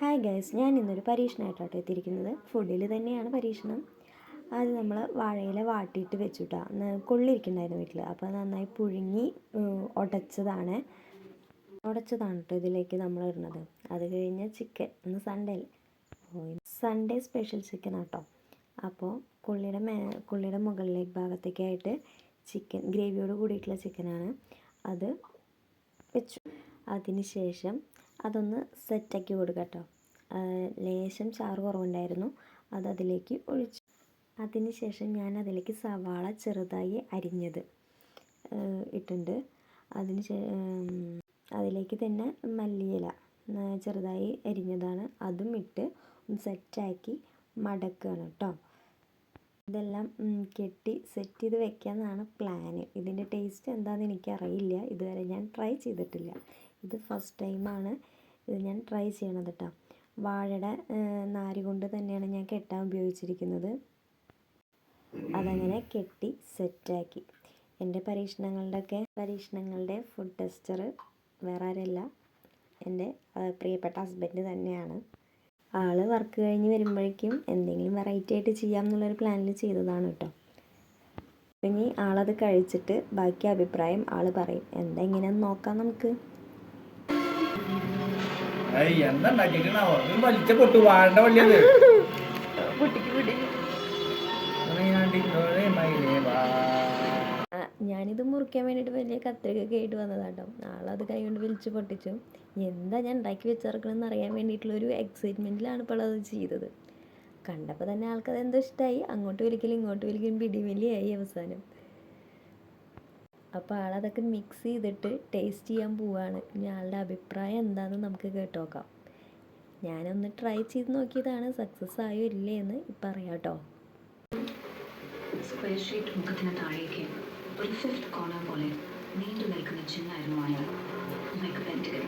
Hi guys ഞാൻ ഇന്നൊരു പരീക്ഷണമായിട്ടാണ് എത്തിയിരിക്കുന്നത്. ഫുഡിൽ തന്നെയാണ് പരീക്ഷണം. അത് നമ്മൾ വാഴയില വാട്ടിയിട്ട് വെച്ചുട്ടാ. കൊള്ളിരിക്കുന്നുണ്ടായിരുന്നു വീട്ടിൽ അപ്പോൾ നന്നായി പുഴുങ്ങി ഉടച്ചതാണ് ഉടച്ചതാണ് കേട്ടോ ഇതിലേക്ക് നമ്മൾ ഇടുന്നത്. അത് കഴിഞ്ഞ് ചിക്കൻ ഇന്ന് സൺഡേ സൺഡേ സ്പെഷ്യൽ ചിക്കൻ ആട്ടോ. അപ്പോൾ കുള്ളിയുടെ മേ കുള്ളിയുടെ മുകളിലേക്ക് ഭാഗത്തേക്കായിട്ട് ചിക്കൻ ഗ്രേവിയോട് കൂടിയിട്ടുള്ള ചിക്കനാണ് അത് വെച്ചു. അതിന് ശേഷം അതൊന്ന് സെറ്റാക്കി കൊടുക്കുക കേട്ടോ. ലേശം ചാറ് കുറവുണ്ടായിരുന്നു. അത് അതിലേക്ക് ഒഴിച്ചു. അതിനുശേഷം ഞാൻ അതിലേക്ക് സവാള ചെറുതായി അരിഞ്ഞത് ഇട്ടുണ്ട് അതിന് അതിലേക്ക് തന്നെ മല്ലിയില ചെറുതായി അരിഞ്ഞതാണ്. അതും ഇട്ട് ഒന്ന് സെറ്റാക്കി മടക്കുകയാണ് കേട്ടോ. ഇതെല്ലാം കെട്ടി സെറ്റ് ചെയ്ത് വെക്കാമെന്നാണ് പ്ലാന്. ഇതിന്റെ ടേസ്റ്റ് എന്താണെന്ന് എനിക്കറിയില്ല. ഇതുവരെ ഞാൻ ട്രൈ ചെയ്തിട്ടില്ല. ഇത് ഫസ്റ്റ് ടൈമാണ് ഇത് ഞാൻ ട്രൈ ചെയ്യണത് കേട്ടോ വാഴയുടെ നാര് കൊണ്ട് തന്നെയാണ് ഞാൻ കെട്ടാൻ ഉപയോഗിച്ചിരിക്കുന്നത്. അതങ്ങനെ കെട്ടി സെറ്റാക്കി എന്റെ പരീക്ഷണങ്ങളുടെയൊക്കെ പരീക്ഷണങ്ങളുടെ ഫുഡ് ടെസ്റ്റർ വേറെ ആരല്ല. എന്റെ പ്രിയപ്പെട്ട ഹസ്ബൻഡ് തന്നെയാണ്. ആൾ വർക്ക് കഴിഞ്ഞ് വരുമ്പോഴേക്കും എന്തെങ്കിലും വെറൈറ്റി ആയിട്ട് ചെയ്യാം എന്നുള്ളൊരു പ്ലാനിൽ ചെയ്തതാണ് കേട്ടോ ഇനി ആളത് കഴിച്ചിട്ട് ബാക്കി അഭിപ്രായം ആൾ പറയും. എന്താ ഇങ്ങനെ നോക്കാം നമുക്ക്. വലിച്ച പൊട്ടു വാഴണ്ട വള്ളിയത് ഞാനിത് മുറിക്കാൻ വേണ്ടിയിട്ട് വലിയ കത്രികയൊക്കെ ആയിട്ട് വന്നതാട്ടോ. ആളത് കൈ കൊണ്ട് വലിച്ച് പൊട്ടിച്ചു. എന്താ ഞാൻ ഉണ്ടാക്കി വെച്ചിറക്കണമെന്ന് അറിയാൻ വേണ്ടിയിട്ടുള്ളൊരു എക്സൈറ്റ്മെന്റിലാണ് ഇപ്പോൾ അത് ചെയ്തത്. കണ്ടപ്പോൾ തന്നെ ആൾക്കത് എന്തോ ഇഷ്ടമായി അങ്ങോട്ട് വലിക്കലും ഇങ്ങോട്ട് വലിക്കലും പിടിവലിയായി അവസാനം. അപ്പോൾ ആളതൊക്കെ മിക്സ് ചെയ്തിട്ട് ടേസ്റ്റ് ചെയ്യാൻ പോവാണ്. ഇനി ആളുടെ അഭിപ്രായം എന്താണെന്ന് നമുക്ക് കേട്ടോക്കാം. ഞാനൊന്ന് ട്രൈ ചെയ്ത് നോക്കിയതാണ്. സക്സസ് ആയോ ഇല്ലേ എന്ന് ഇപ്പം അറിയാം കേട്ടോ സ്ക്വയർ ഷേപ്പ് മുഖത്തിന് താഴേക്ക് ഒരു ഫിഫ്റ്റ് കോർണർ പോലെ നീണ്ടു നിൽക്കുന്ന ചിഹ്നമായിരുന്നു അയാൾ. ലൈക്ക് പെന്റിക്കൽ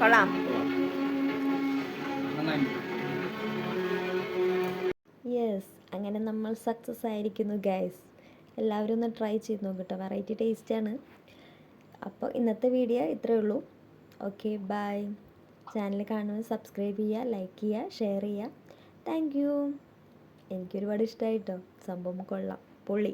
കൊള്ളാം. യെസ് അങ്ങനെ നമ്മൾ സക്സസ് ആയിരിക്കുന്നു ഗൈസ് എല്ലാവരും ഒന്ന് ട്രൈ ചെയ്ത് നോക്കട്ടോ. വെറൈറ്റി ടേസ്റ്റാണ് അപ്പോൾ ഇന്നത്തെ വീഡിയോ ഇത്രയേ ഉള്ളൂ. ഓക്കെ ബൈ ചാനൽ കാണുമ്പോൾ സബ്സ്ക്രൈബ് ചെയ്യുക ലൈക്ക് ചെയ്യുക ഷെയർ ചെയ്യുക. താങ്ക് യു എനിക്കൊരുപാട് ഇഷ്ടമായിട്ടോ സംഭവം കൊള്ളാം. പൊള്ളി